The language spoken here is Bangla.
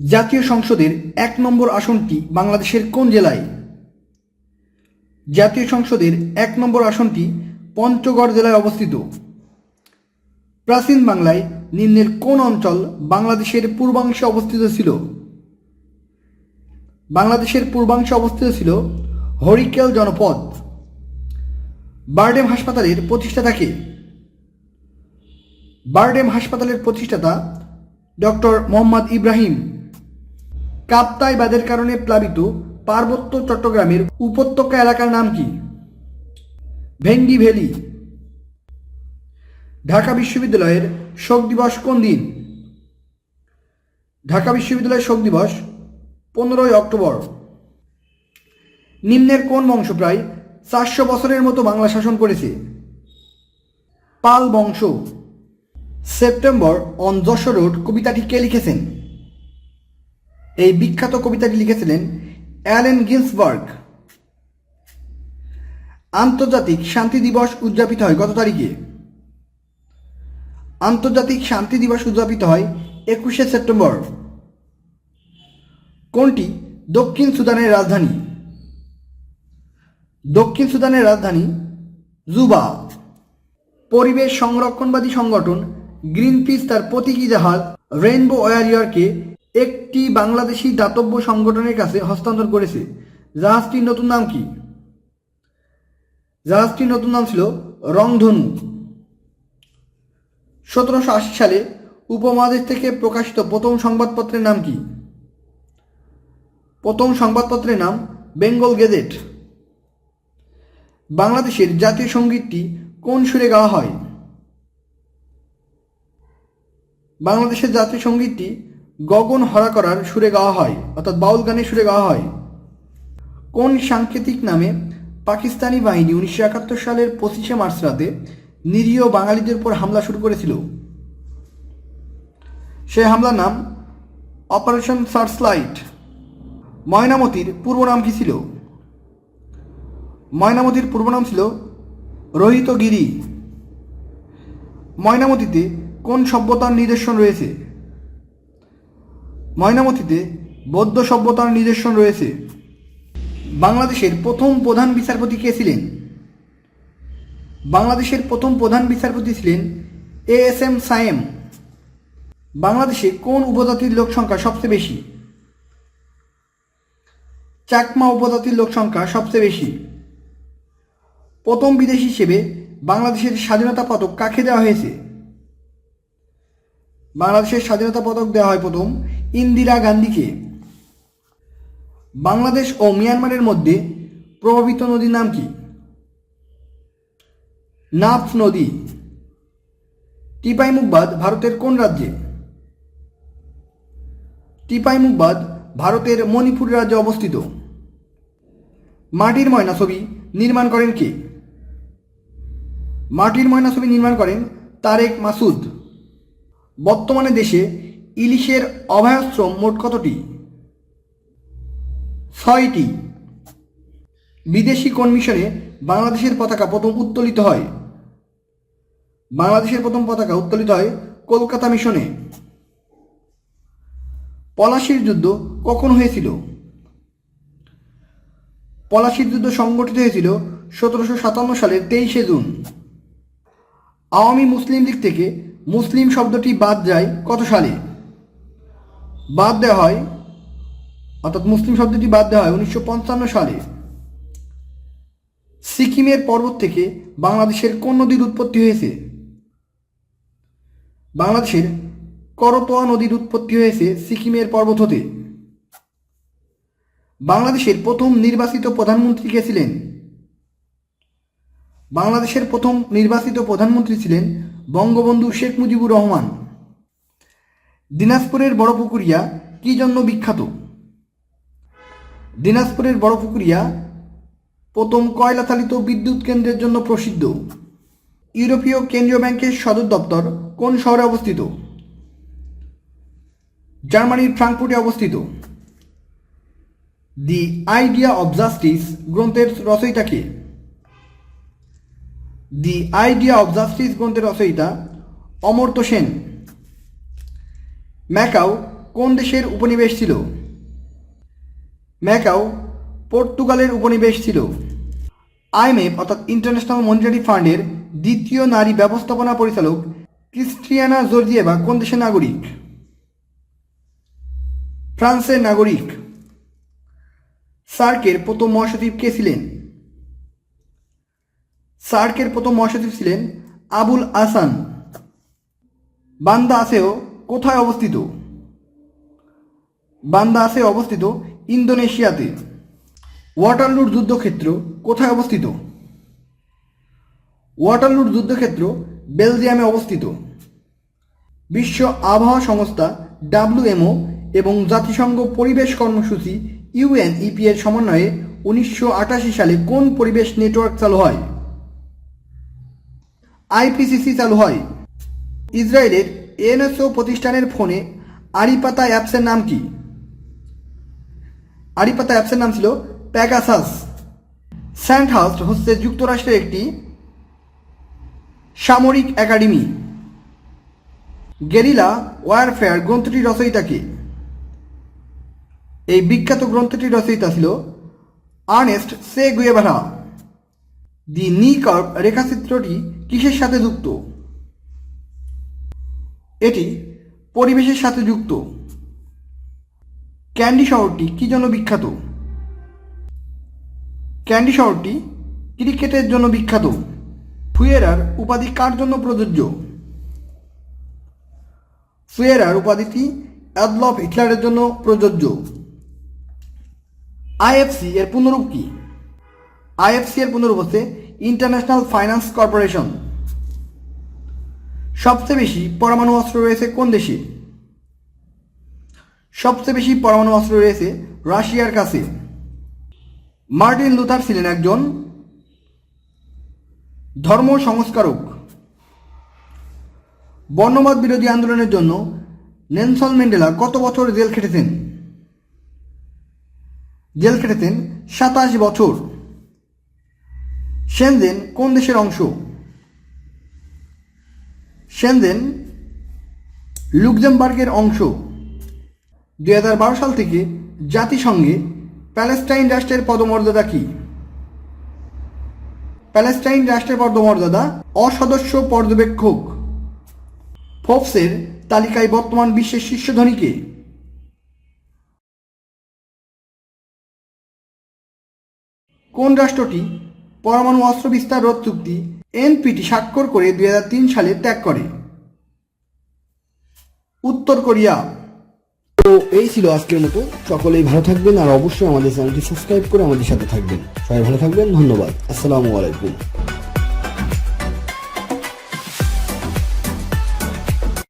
জাতীয় সংসদের এক নম্বর আসনটি বাংলাদেশের কোন জেলায়? জাতীয় সংসদের এক নম্বর আসনটি পঞ্চগড় জেলায় অবস্থিত। প্রাচীন বাংলায় নিম্নের কোন অঞ্চল বাংলাদেশের পূর্বাংশে অবস্থিত ছিল? বাংলাদেশের পূর্বাংশে অবস্থিত ছিল হরিকেল জনপদ। বার্ডেম হাসপাতালের প্রতিষ্ঠাতাকে বার্ডেম হাসপাতালের প্রতিষ্ঠাতা ডক্টর মোহাম্মদ ইব্রাহিম। কাপ্তাই বাদের কারণে প্লাবিত পার্বত্য চট্টগ্রামের উপত্যকা এলাকার নাম কি? ভেন্ডি ভ্যালি। ঢাকা বিশ্ববিদ্যালয়ের শোক দিবস কোন দিন? ঢাকা বিশ্ববিদ্যালয়ের শোক দিবস পনেরোই অক্টোবর। নিম্নের কোন বংশ প্রায় চারশো বছরের মতো বাংলা শাসন করেছে? পাল বংশ। সেপ্টেম্বর অন যশোর রোড কবিতাটি কে লিখেছেন? এই বিখ্যাত কবিতাটি লিখেছিলেন অ্যালেন গিন্সবার্গ। আন্তর্জাতিক শান্তি দিবস উদযাপিত হয় কত তারিখে। আন্তর্জাতিক শান্তি দিবস উদযাপিত হয় একুশে সেপ্টেম্বর। কোনটি? দক্ষিণ সুদানের রাজধানী। দক্ষিণ সুদানের রাজধানী জুবা। পরিবেশ সংরক্ষণবাদী সংগঠন গ্রিনপিস তার প্রতীকী জাহাজ রেইনবো ওয়ারিয়রকে একটি বাংলাদেশি দাতব্য সংগঠনের কাছে হস্তান্তর করেছে। জাহাজটির নতুন নাম কি? জাহাজটির নতুন নাম ছিল রংধনু। সতেরোশো আশি সালে উপমহাদেশ থেকে প্রকাশিত প্রথম সংবাদপত্রের নাম কি? প্রথম সংবাদপত্রের নাম বেঙ্গল গেজেট। বাংলাদেশের জাতীয় সঙ্গীতটি কোন সুরে গাওয়া হয়? বাংলাদেশের জাতীয় সঙ্গীতটি গগন হরা করার সুরে গাওয়া হয়, অর্থাৎ বাউল গানের সুরে গাওয়া হয়। কোন সাংকেতিক নামে পাকিস্তানি বাহিনী উনিশশো একাত্তর সালের পঁচিশে মার্চ রাতে নিরীহ বাঙালিদের উপর হামলা শুরু করেছিল? সে হামলার নাম অপারেশন সার্চলাইট। ময়নামতির পূর্ব নাম কি ছিল? ময়নামতির পূর্ব নাম ছিল রোহিতগিরি। ময়নামতিতে কোন সভ্যতার নিদর্শন রয়েছে? ময়নামতিতে বৌদ্ধ সভ্যতার নিদর্শন রয়েছে। বাংলাদেশের প্রথম প্রধান বিচারপতি কে ছিলেন? বাংলাদেশের প্রথম প্রধান বিচারপতি ছিলেন এ এস এম সায়েম। বাংলাদেশে কোন উপজাতির লোক সংখ্যা সবচেয়ে বেশি? চাকমা উপজাতির লোক সংখ্যা সবচেয়ে বেশি। প্রথম বিদেশি হিসেবে বাংলাদেশের স্বাধীনতা পদক কাকে দেওয়া হয়েছে? বাংলাদেশের স্বাধীনতা পদক দেওয়া হয় প্রথম ইন্দিরা গান্ধীকে। বাংলাদেশ ও মিয়ানমারের মধ্যে প্রভাবিত নদীর নাম কি? নাফ নদী। টিপাইমুকবাদ ভারতের কোন রাজ্যে? টিপাইমুকবাদ ভারতের মণিপুর রাজ্যে অবস্থিত। মাটির ময়না ছবি নির্মাণ করেন কে? মাটির ময়না ছবি নির্মাণ করেন তারেক মাসুদ। বর্তমানে দেশে ইলিশের অভয়াশ্রম মোট কতটি? ছয়টি। বিদেশি কোন মিশনে বাংলাদেশের পতাকা প্রথম উত্তোলিত হয়। বাংলাদেশের প্রথম পতাকা উত্তোলিত হয় কলকাতা মিশনে। পলাশির যুদ্ধ কখন হয়েছিল? পলাশির যুদ্ধ সংগঠিত হয়েছিল সতেরোশো সাতান্ন সালের তেইশে জুন। আওয়ামী মুসলিম লীগ থেকে মুসলিম শব্দটি বাদ যায় কত সালে? বাদ দেওয়া হয়, অর্থাৎ মুসলিম শব্দটি বাদ দেওয়া হয় উনিশশো পঞ্চান্ন সালে। সিকিমের পর্বত থেকে বাংলাদেশের কোন নদীর উৎপত্তি হয়েছে? বাংলাদেশের করতোয়া নদীর উৎপত্তি হয়েছে সিকিমের পর্বত হতে। বাংলাদেশের প্রথম নির্বাচিত প্রধানমন্ত্রী কে ছিলেন? বাংলাদেশের প্রথম নির্বাচিত প্রধানমন্ত্রী ছিলেন বঙ্গবন্ধু শেখ মুজিবুর রহমান। দিনাজপুরের বড় পুকুরিয়া কি জন্য বিখ্যাত? দিনাজপুরের বড় পুকুরিয়া প্রথম কয়লা চালিত বিদ্যুৎ কেন্দ্রের জন্য প্রসিদ্ধ। ইউরোপীয় কেন্দ্রীয় ব্যাংকের সদর দপ্তর কোন শহরে অবস্থিত? জার্মানির ফ্রাঙ্কফুর্টে অবস্থিত। দি আইডিয়া অব জাস্টিস গ্রন্থের রচয়িতা কে? দি আইডিয়া অব জাস্টিস গ্রন্থের রচয়িতা অমর্ত্য সেন। ম্যাকাও কোন দেশের উপনিবেশ ছিল? ম্যাকাও পর্তুগালের উপনিবেশ ছিল। আইএমএফ, অর্থাৎ ইন্টারন্যাশনাল মনিটারি ফান্ডের দ্বিতীয় নারী ব্যবস্থাপনা পরিচালক ক্রিস্টিয়ানা জর্জিয়েভা কোন দেশের নাগরিক? ফ্রান্সের নাগরিক। সার্কের প্রথম মহাসচিব কে ছিলেন? সার্কের প্রথম মহাসচিব ছিলেন আবুল আসান। বান্দা আসেও কোথায় অবস্থিত? বান্দা আসে অবস্থিত ইন্দোনেশিয়াতে। ওয়াটারলুর যুদ্ধক্ষেত্র কোথায় অবস্থিত? ওয়াটারলুর যুদ্ধক্ষেত্র বেলজিয়ামে অবস্থিত। বিশ্ব আবহাওয়া সংস্থা ডাব্লিউএমও এবং জাতিসংঘ পরিবেশ কর্মসূচি ইউএনইপি এর সমন্বয়ে উনিশশো আটাশি সালে কোন পরিবেশ নেটওয়ার্ক চালু হয়? আইপিসিসি চালু হয়। ইসরায়েলের এনএসও প্রতিষ্ঠানের ফোনে আরিপাতা অ্যাপসের নাম কি? আরিপাতা অ্যাপসের নাম ছিল প্যাগাসাস। স্যান্ডহাউস্ট হচ্ছে যুক্তরাষ্ট্রের একটি সামরিক একাডেমি। গেরিলা ওয়ারফেয়ার গ্রন্থটির রচয়িতাকে এই বিখ্যাত গ্রন্থটির রচয়িতা ছিল আর্নেস্ট সে গুয়েভারা। দি নি কার্ভ রেখাচিত্রটি কিসের সাথে যুক্ত? এটি পরিবেশের সাথে যুক্ত। ক্যান্ডি শহরটি কি জন্য বিখ্যাত? ক্যান্ডি শহরটি ক্রিকেটের জন্য বিখ্যাত। ফুয়েরার উপাধি কার জন্য প্রযোজ্য? ফুয়েরার উপাধিটি অ্যাডলফ হিটলারের জন্য প্রযোজ্য। আইএফসি এর পুনরূপ কি? আইএফসি এর পুনরূপ হচ্ছে ইন্টারন্যাশনাল ফাইন্যান্স কর্পোরেশন। সবচেয়ে বেশি পরমাণু অস্ত্র রয়েছে কোন দেশে? সবচেয়ে বেশি পরমাণু অস্ত্র রয়েছে রাশিয়ার কাছে। মার্টিন লুথার ছিলেন একজন ধর্ম সংস্কারক। বর্ণবাদ বিরোধী আন্দোলনের জন্য নেলসন ম্যান্ডেলা কত বছর জেল খেটেছেন? জেল খেটেছেন সাতাশ বছর। সেনজেন কোন দেশের অংশ? সেনজেন লুক্সেমবার্গের অংশ। দু হাজার বারো সাল থেকে জাতিসংঘে প্যালেস্টাইন রাষ্ট্রের পদমর্যাদা কি? প্যালেস্টাইন রাষ্ট্রের পদমর্যাদা অসদস্য পর্যবেক্ষক। ফোর্বসের তালিকায় বর্তমান বিশ্বের শীর্ষ ধনীকে কোন রাষ্ট্রটি পরমাণু অস্ত্র বিস্তার রোধ চুক্তি এনপিটি স্বাক্ষর করে দুই হাজার তিন সালে ত্যাগ করে। উত্তর কোরিয়া। তো এই ছিল আজকের মতো। সকলেই ভালো থাকবেন আর অবশ্যই আমাদের চ্যানেলটি সাবস্ক্রাইব করে আমাদের সাথে থাকবেন। সবাই ভালো থাকবেন। ধন্যবাদ। আসসালামু আলাইকুম।